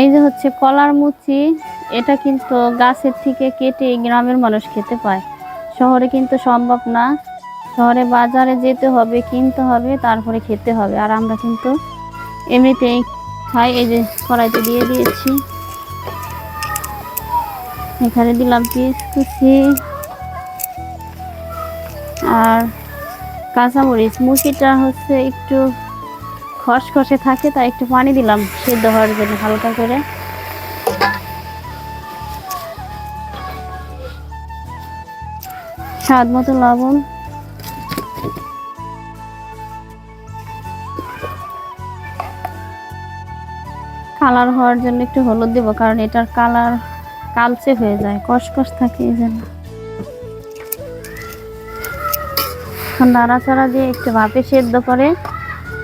এই যে হচ্ছে কলার মুচি, এটা কিন্তু গাছের থেকে কেটে গ্রামের মানুষ খেতে পায়। শহরে কিন্তু সম্ভব না। শহরে বাজারে যেতে হবে, কিনতে হবে, তারপরে খেতে হবে। আর আমরা কিন্তু এমনিতেই খাই, এই যে কড়াইতে দিয়ে দিয়েছি। এখানে দিলাম পিস কুচি আর কাঁচামরিচ। মুচিটা হচ্ছে একটু খসখসে থাকে, তাই একটু পানি দিলাম সেদ্ধ হওয়ার জন্য হালকা করে। স্বাদ মতো লবণ। কালার হওয়ার জন্য একটু হলুদ দেবো, কারণ এটার কালার কালচে হয়ে যায় কসকস থাকে এই জন্য। নাড়াচাড়া দিয়ে একটু ভাপে সেদ্ধ করে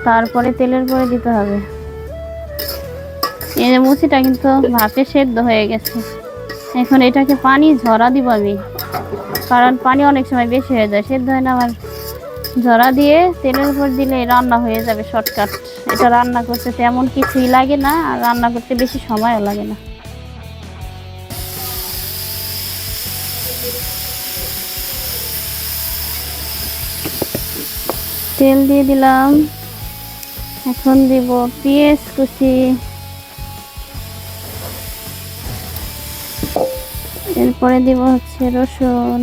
তারপরে তেলের পরে দিতে হবে। এই যে মুচিটা কিন্তু ভাতে সেদ্ধ হয়ে গেছে। এখন এটাকে পানি ঝরা দিব আমি। কারণ পানি অনেক সময় বেশি হয়ে যায়, সেদ্ধ হয় না আমার। ঝরা দিয়ে তেলের উপর দিলে রান্না হয়ে যাবে শর্টকাট এটা রান্না করতে তেমন কিছুই লাগে না, আর রান্না করতে বেশি সময়ও লাগে না। তেল দিয়ে দিলাম। এখন দিব পেঁয়াজ কুচি। এরপরে দিব হচ্ছে রসুন।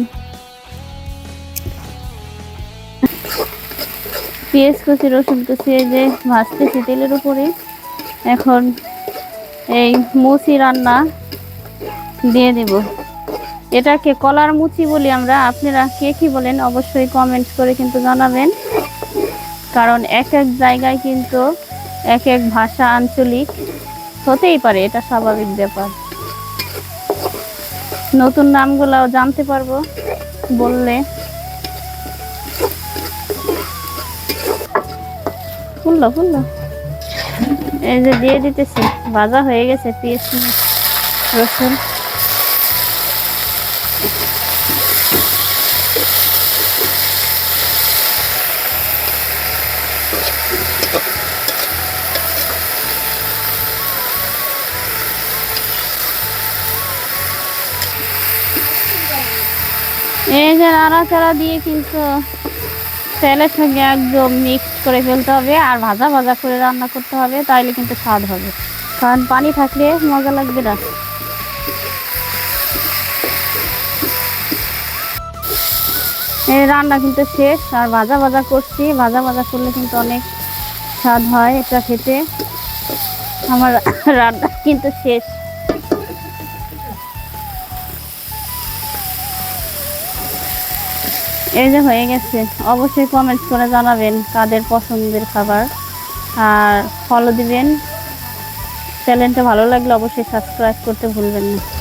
পেঁয়াজ কুচি, রসুন কুচি, এই যে ভাজতেছি তেলের উপরে। এখন এই মুচি রান্না দিয়ে দিব। এটাকে কলার মুচি বলি আমরা। আপনারা কে কি বলেন অবশ্যই কমেন্ট করে কিন্তু জানাবেন। কারণ এক এক জায়গায় কিন্তু এক এক ভাষা আঞ্চলিক হতেই পারে, এটা স্বাভাবিক ব্যাপার। নতুন নামগুলাও জানতে পারব বললে। ফুললো ফুললো এই যে দিয়ে দিতেছি, ভাজা হয়ে গেছে, পেঁয়াজ, রসুন। এই যে নাড়াচাড়া দিয়ে কিন্তু তেলের সঙ্গে একদম মিক্সড করে ফেলতে হবে আর ভাজা ভাজা করে রান্না করতে হবে, তাইলে কিন্তু স্বাদ হবে। কারণ পানি থাকলে মজা লাগবে না। এই রান্না কিন্তু শেষ, আর ভাজা ভাজা করছি। ভাজা ভাজা করলে কিন্তু অনেক স্বাদ হয় এটা খেতে। আমার রান্না কিন্তু শেষ। এই যে হয়ে গেছে। অবশ্যই কমেন্টস করে জানাবেন কাদের পছন্দের খাবার। আর ফলো দিবেন। চ্যানেলটা ভালো লাগলে অবশ্যই সাবস্ক্রাইব করতে ভুলবেন না।